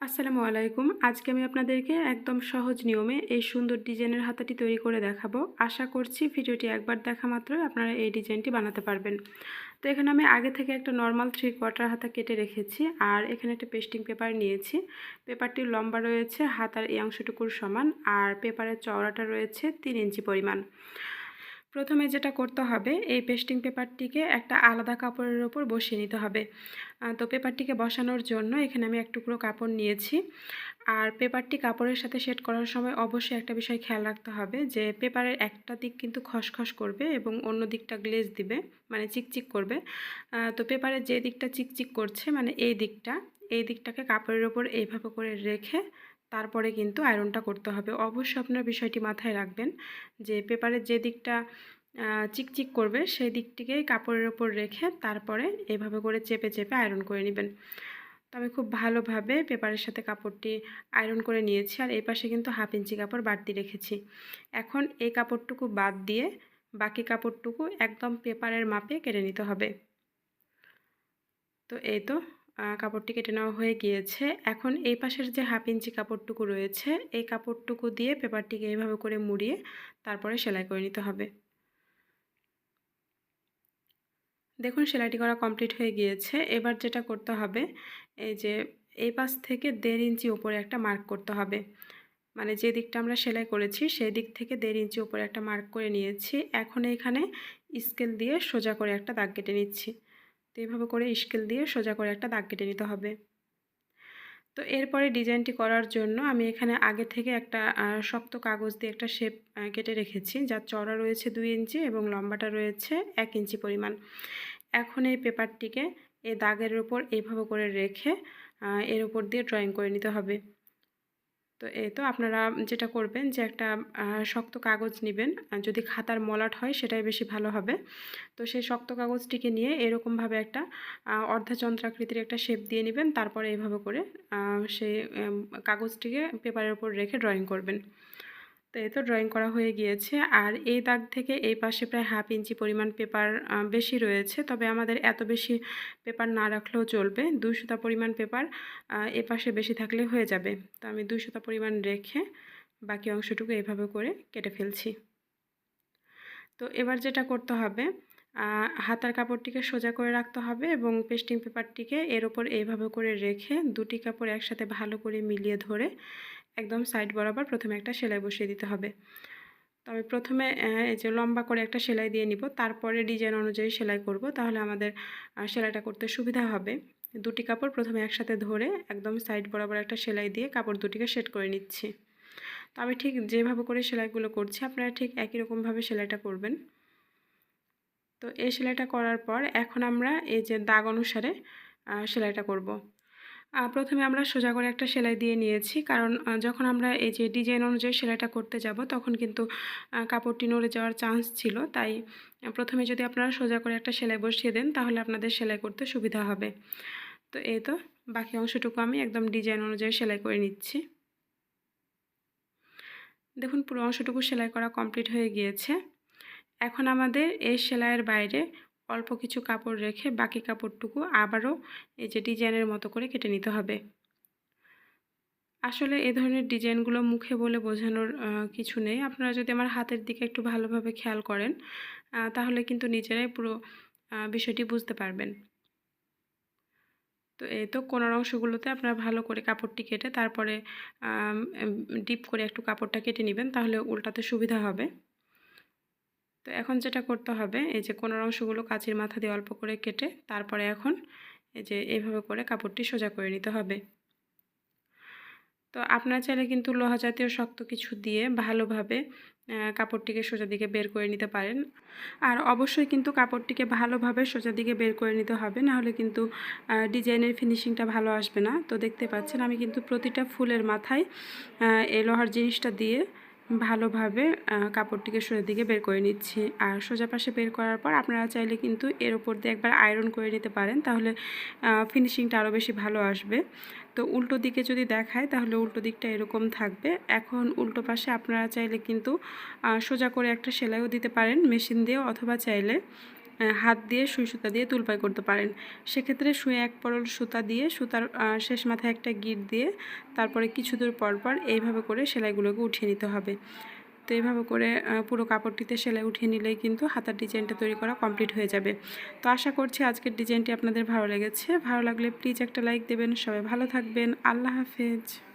আসসালামু আলাইকুম। আজকে আমি আপনাদেরকে একদম সহজ নিয়মে এই সুন্দর ডিজাইনের হাতাটি তৈরি করে দেখাবো। আশা করছি ভিডিওটি একবার দেখা মাত্রই আপনারা এই ডিজাইনটি বানাতে পারবেন। তো এখানে আমি আগে থেকে একটা নর্মাল থ্রি কোয়ার্টার হাতা কেটে রেখেছি আর এখানে একটা পেস্টিং পেপার নিয়েছি। পেপারটির লম্বা রয়েছে, হাতার এই অংশটুকুর সমান আর পেপারের চওড়াটা রয়েছে তিন ইঞ্চি পরিমাণ। প্রথমে যেটা করতে হবে, এই পেস্টিং পেপারটিকে একটা আলাদা কাপড়ের ওপর বসিয়ে নিতে হবে। তো পেপারটিকে বসানোর জন্য এখানে আমি এক টুকরো কাপড় নিয়েছি। আর পেপারটি কাপড়ের সাথে সেট করার সময় অবশ্যই একটা বিষয় খেয়াল রাখতে হবে যে পেপারের একটা দিক কিন্তু খসখস করবে এবং অন্য দিকটা গ্লেজ দিবে মানে চিকচিক করবে। তো পেপারের যে দিকটা চিকচিক করছে মানে এই দিকটা, এই দিকটাকে কাপড়ের ওপর এইভাবে করে রেখে তারপরে কিন্তু আয়রনটা করতে হবে। অবশ্যই আপনার বিষয়টি মাথায় রাখবেন যে পেপারের যে দিকটা চিকচিক করবে সেই দিকটিকে কাপড়ের ওপর রেখে তারপরে এভাবে করে চেপে চেপে আয়রন করে নেবেন। তো আমি খুব ভালোভাবে পেপারের সাথে কাপড়টি আয়রন করে নিয়েছি আর এই পাশে কিন্তু হাফ ইঞ্চি কাপড় বাড়তি রেখেছি। এখন এই কাপড়টুকু বাদ দিয়ে বাকি কাপড়টুকু একদম পেপারের মাপে কেটে নিতে হবে। তো এই তো কাপড়টি কেটে নেওয়া হয়ে গিয়েছে। এখন এই পাশের যে হাফ ইঞ্চি কাপড়টুকু রয়েছে, এই কাপড়টুকু দিয়ে পেপারটিকে এইভাবে করে মুড়িয়ে তারপরে সেলাই করে নিতে হবে। দেখুন, সেলাইটি করা কমপ্লিট হয়ে গিয়েছে। এবার যেটা করতে হবে, এই যে এই পাশ থেকে দেড় ইঞ্চি উপরে একটা মার্ক করতে হবে। মানে যে দিকটা আমরা সেলাই করেছি, সেই দিক থেকে দেড় ইঞ্চি উপরে একটা মার্ক করে নিয়েছি। এখন এখানে স্কেল দিয়ে সোজা করে একটা দাগ কেটে নিচ্ছি। তো এইভাবে করে স্কেল দিয়ে সোজা করে একটা দাগ কেটে নিতে হবে। তো এরপরে ডিজাইনটি করার জন্য আমি এখানে আগে থেকে একটা শক্ত কাগজ দিয়ে একটা শেপ কেটে রেখেছি, যার চড়া রয়েছে দুই ইঞ্চি এবং লম্বাটা রয়েছে এক ইঞ্চি পরিমাণ। এখন এই পেপারটিকে এই দাগের উপর এইভাবে করে রেখে এর উপর দিয়ে ড্রয়িং করে নিতে হবে। তো এই তো আপনারা যেটা করবেন যে একটা শক্ত কাগজ নেবেন। যদি খাতার মলাট হয় সেটাই বেশি ভালো হবে। তো সেই শক্ত কাগজটিকে নিয়ে এরকমভাবে একটা অর্ধচন্দ্রাকৃতির একটা শেপ দিয়ে নেবেন। তারপরে এইভাবে করে সেই কাগজটিকে পেপারের উপর রেখে ড্রয়িং করবেন। তো এই তো ড্রয়িং করা হয়ে গিয়েছে। আর এই দাগ থেকে এই পাশে প্রায় হাফ ইঞ্চি পরিমাণ পেপার বেশি রয়েছে। তবে আমাদের এত বেশি পেপার না রাখলেও চলবে। দুশোটা পরিমাণ পেপার এ পাশে বেশি থাকলে হয়ে যাবে। তো আমি দুশোটা পরিমাণ রেখে বাকি অংশটুকু এভাবে করে কেটে ফেলছি। তো এবার যেটা করতে হবে হাতার কাপড়টিকে সোজা করে রাখতে হবে এবং পেস্টিং পেপারটিকে এর ওপর এইভাবে করে রেখে দুটি কাপড় একসাথে ভালো করে মিলিয়ে ধরে একদম সাইড বরাবর প্রথমে একটা সেলাই বসিয়ে দিতে হবে। তো আমি প্রথমে এই যে লম্বা করে একটা সেলাই দিয়ে নিব, তারপরে ডিজাইন অনুযায়ী সেলাই করব, তাহলে আমাদের সেলাইটা করতে সুবিধা হবে। দুটি কাপড় প্রথমে একসাথে ধরে একদম সাইড বরাবর একটা সেলাই দিয়ে কাপড় দুটিকে সেট করে নিচ্ছি। তো আমি ঠিক যেভাবে করে সেলাইগুলো করছি, আপনারা ঠিক একই রকমভাবে সেলাইটা করবেন। তো এই সেলাইটা করার পর এখন আমরা এই যে দাগ অনুসারে সেলাইটা করব। প্রথমে আমরা সোজা করে একটা সেলাই দিয়ে নিয়েছি। কারণ যখন আমরা এই যে ডিজাইন অনুযায়ী সেলাইটা করতে যাব, তখন কিন্তু কাপড়টি নড়ে যাওয়ার চান্স ছিল। তাই প্রথমে যদি আপনারা সোজা করে একটা সেলাই বসিয়ে দেন, তাহলে আপনাদের সেলাই করতে সুবিধা হবে। তো এই তো, বাকি অংশটুকু আমি একদম ডিজাইন অনুযায়ী সেলাই করে নিচ্ছি। দেখুন, পুরো অংশটুকু সেলাই করা কমপ্লিট হয়ে গিয়েছে। এখন আমাদের এই সেলাইয়ের বাইরে অল্প কিছু কাপড় রেখে বাকি কাপড়টুকু আবারও এই যে ডিজাইনের মতো করে কেটে নিতে হবে। আসলে এ ধরনের ডিজাইনগুলো মুখে বলে বোঝানোর কিছু নেই। আপনারা যদি আমার হাতের দিকে একটু ভালোভাবে খেয়াল করেন তাহলে কিন্তু নিজেরাই পুরো বিষয়টি বুঝতে পারবেন। তো এই তো কোনার অংশগুলোতে আপনারা ভালো করে কাপড়টি কেটে তারপরে ডিপ করে একটু কাপড়টা কেটে নেবেন, তাহলে উল্টাতে সুবিধা হবে। তো এখন যেটা করতে হবে, এই যে কোনার অংশগুলো কাচির মাথা দিয়ে অল্প করে কেটে তারপরে এখন এই যে এইভাবে করে কাপড়টি সোজা করে নিতে হবে। তো আপনারা চাইলে কিন্তু লোহা জাতীয় শক্ত কিছু দিয়ে ভালোভাবে কাপড়টিকে সোজা দিকে বের করে নিতে পারেন। আর অবশ্যই কিন্তু কাপড়টিকে ভালোভাবে সোজা দিকে বের করে নিতে হবে নাহলে কিন্তু ডিজাইনের ফিনিশিংটা ভালো আসবে না। তো দেখতে পাচ্ছেন আমি কিন্তু প্রতিটা ফুলের মাথায় এই লোহার জিনিসটা দিয়ে ভালোভাবে কাপড়টিকে সোজার দিকে বের করে নিচ্ছি। আর সোজা পাশে বের করার পর আপনারা চাইলে কিন্তু এর ওপর দিয়ে একবার আয়রন করে নিতে পারেন, তাহলে ফিনিশিংটা আরও বেশি ভালো আসবে। তো উল্টো দিকে যদি দেখায়, তাহলে উল্টো দিকটা এরকম থাকবে। এখন উল্টো পাশে আপনারা চাইলে কিন্তু সোজা করে একটা সেলাইও দিতে পারেন মেশিন দিয়ে অথবা চাইলে হাত দিয়ে সুই সুতা দিয়ে তুলপাই করতে পারেন। সেক্ষেত্রে সুই এক পরল সুতা দিয়ে সুতার শেষ মাথায় একটা গিট দিয়ে তারপরে কিছু দূর পর পর এইভাবে করে সেলাইগুলোকে উঠিয়ে নিতে হবে। তো এইভাবে করে পুরো কাপড়টিতে সেলাই উঠিয়ে নিলেই কিন্তু হাতার ডিজাইনটা তৈরি করা কমপ্লিট হয়ে যাবে। তো আশা করছি আজকের ডিজাইনটি আপনাদের ভালো লেগেছে। ভালো লাগলে প্লিজ একটা লাইক দেবেন। সবাই ভালো থাকবেন। আল্লাহ হাফেজ।